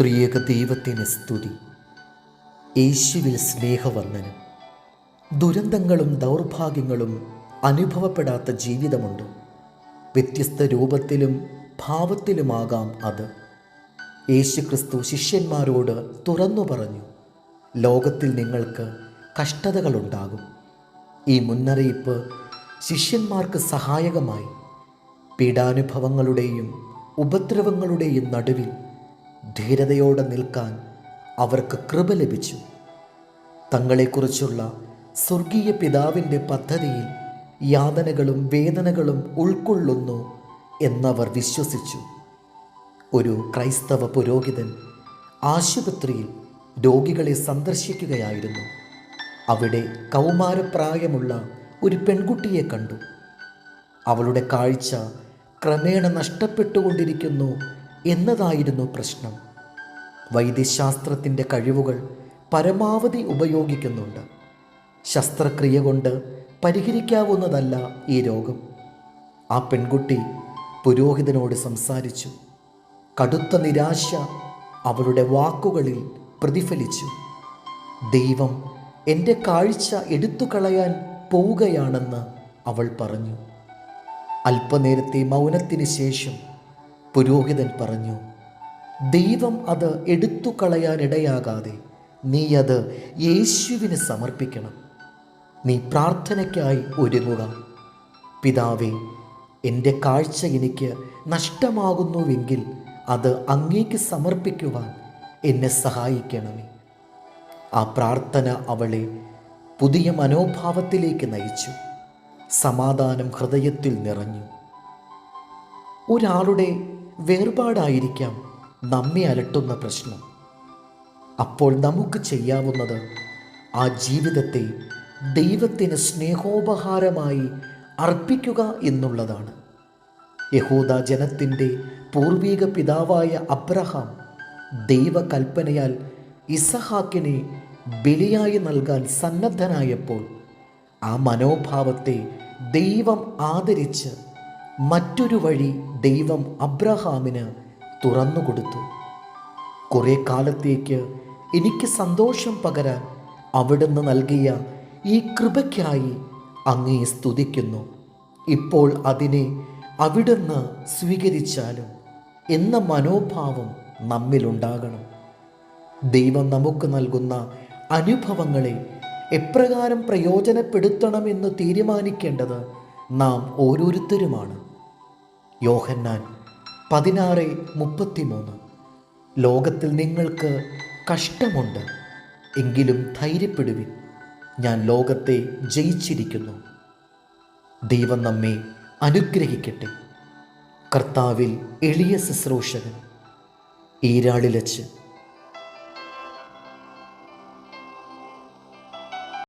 ത്രിയേക ദൈവത്തിന് സ്തുതി. യേശുവിൽ സ്നേഹവന്ദനം ദുരന്തങ്ങളും ദൗർഭാഗ്യങ്ങളും അനുഭവപ്പെടാത്ത ജീവിതമുണ്ട്. വ്യത്യസ്ത രൂപത്തിലും ഭാവത്തിലുമാകാം അത്. യേശുക്രിസ്തു ശിഷ്യന്മാരോട് തുറന്നു പറഞ്ഞു ലോകത്തിൽ നിങ്ങൾക്ക് കഷ്ടതകളുണ്ടാകും. ഈ മുന്നറിയിപ്പ് ശിഷ്യന്മാർക്ക് സഹായകമായി. പീഡാനുഭവങ്ങളുടെയും ഉപദ്രവങ്ങളുടെയും നടുവിൽ ധീരതയോടെ നിൽക്കാൻ അവർക്ക് കൃപ ലഭിച്ചു. തങ്ങളെക്കുറിച്ചുള്ള സ്വർഗീയ പിതാവിന്റെ പദ്ധതിയിൽ യാതനകളും വേദനകളും ഉൾക്കൊള്ളുന്നു എന്നവർ വിശ്വസിച്ചു. ഒരു ക്രൈസ്തവ പുരോഹിതൻ ആശുപത്രിയിൽ രോഗികളെ സന്ദർശിക്കുകയായിരുന്നു. അവിടെ കൗമാരപ്രായമുള്ള ഒരു പെൺകുട്ടിയെ കണ്ടു. അവളുടെ കാഴ്ച ക്രമേണ നഷ്ടപ്പെട്ടുകൊണ്ടിരിക്കുന്നു എന്നതായിരുന്നു പ്രശ്നം. വൈദ്യശാസ്ത്രത്തിന്റെ കഴിവുകൾ പരമാവധി ഉപയോഗിക്കുന്നുണ്ട്. ശസ്ത്രക്രിയ കൊണ്ട് പരിഹരിക്കാവുന്നതല്ല ഈ രോഗം. ആ പെൺകുട്ടി പുരോഹിതനോട് സംസാരിച്ചു. കടുത്ത നിരാശ അവളുടെ വാക്കുകളിൽ പ്രതിഫലിച്ചു. ദൈവം എന്റെ കാഴ്ച എടുത്തു കളയാൻ പോവുകയാണെന്ന് അവൾ പറഞ്ഞു. അല്പനേരത്തെ മൗനത്തിന് ശേഷം പുരോഹിതൻ പറഞ്ഞു ദൈവം അത് എടുത്തു കളയാനിടയാകാതെ നീ അത് യേശുവിന് സമർപ്പിക്കണം. നീ പ്രാർത്ഥനയ്ക്കായി ഒരുങ്ങുക. പിതാവേ എന്റെ കാഴ്ച എനിക്ക് നഷ്ടമാകുന്നുവെങ്കിൽ അത് അങ്ങേക്ക് സമർപ്പിക്കുവാൻ എന്നെ സഹായിക്കണമേ. ആ പ്രാർത്ഥന അവളെ പുതിയ മനോഭാവത്തിലേക്ക് നയിച്ചു. സമാധാനം ഹൃദയത്തിൽ നിറഞ്ഞു. ഒരാളുടെ വേർപാടായിരിക്കാം നമ്മെ അലട്ടുന്ന പ്രശ്നം. അപ്പോൾ നമുക്ക് ചെയ്യാവുന്നത് ആ ജീവിതത്തെ ദൈവത്തിന് സ്നേഹോപഹാരമായി അർപ്പിക്കുക എന്നുള്ളതാണ്. യഹൂദ ജനത്തിന്റെ പൂർവീക പിതാവായ അബ്രഹാം ദൈവകൽപ്പനയാൽ ഇസഹാക്കിനെ ബലിയായി നൽകാൻ സന്നദ്ധനായപ്പോൾ ആ മനോഭാവത്തെ ദൈവം ആദരിച്ച് മറ്റൊരു വഴി ദൈവം അബ്രഹാമിന് തുറന്നുകൊടുത്തു കുറേ കാലത്തേക്ക് എനിക്ക് സന്തോഷം പകരാൻ അവിടുന്ന് നൽകിയ ഈ കൃപയ്ക്കായി അങ്ങേ സ്തുതിക്കുന്നു. ഇപ്പോൾ അതിനെ അവിടുന്ന് സ്വീകരിച്ചാലും എന്ന മനോഭാവം നമ്മിലുണ്ടാകണം. ദൈവം നമുക്ക് നൽകുന്ന അനുഭവങ്ങളെ എപ്രകാരം പ്രയോജനപ്പെടുത്തണമെന്ന് തീരുമാനിക്കേണ്ടത് നാം ഓരോരുത്തരുമാണ്. യോഹന്നാൻ പതിനാറ് മുപ്പത്തിമൂന്ന്. ലോകത്തിൽ നിങ്ങൾക്ക് കഷ്ടമുണ്ട് എങ്കിലും ധൈര്യപ്പെടുവിൻ. ഞാൻ ലോകത്തെ ജയിച്ചിരിക്കുന്നു. ദൈവം നമ്മെ അനുഗ്രഹിക്കട്ടെ. കർത്താവിൽ എളിയ ശുശ്രൂഷകൻ. ഈരാളിലച്ച്